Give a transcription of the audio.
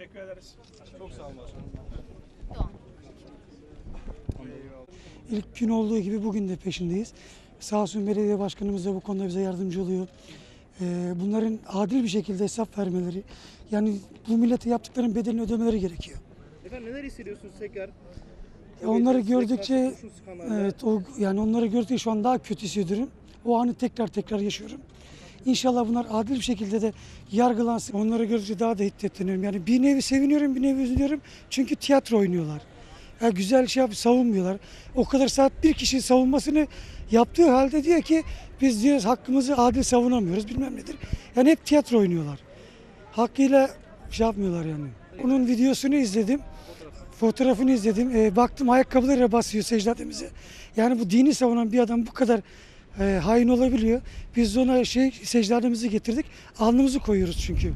Teşekkür ederiz. Çok sağ olun başkanım. Doğan. İlk gün olduğu gibi bugün de peşindeyiz. Sağ olsun belediye başkanımız da bu konuda bize yardımcı oluyor. Ee, bunların adil bir şekilde hesap vermeleri, yani bu millete yaptıklarının bedelini ödemeleri gerekiyor. Efendim neler hissediyorsunuz tekrar? Ya onları gördükçe, evet, o, yani onları gördükçe şu an daha kötü hissediyorum. O anı tekrar tekrar yaşıyorum. İnşallah bunlar adil bir şekilde de yargılansın. Onları gördükçe daha da hiddetleniyorum. Yani bir nevi seviniyorum, bir nevi üzülüyorum. Çünkü tiyatro oynuyorlar. Ya güzel şey yap, savunmuyorlar. O kadar saat bir kişi savunmasını yaptığı halde diyor ki biz diyoruz hakkımızı adil savunamıyoruz bilmem nedir. Yani hep tiyatro oynuyorlar. Hakkıyla şey yapmıyorlar yani. Onun videosunu izledim. Fotoğrafını izledim. E, baktım ayakkabılarıyla basıyor secdademize. Yani bu dini savunan bir adam bu kadar e, hain olabiliyor. Biz ona şey secdademizi getirdik. Alnımızı koyuyoruz çünkü.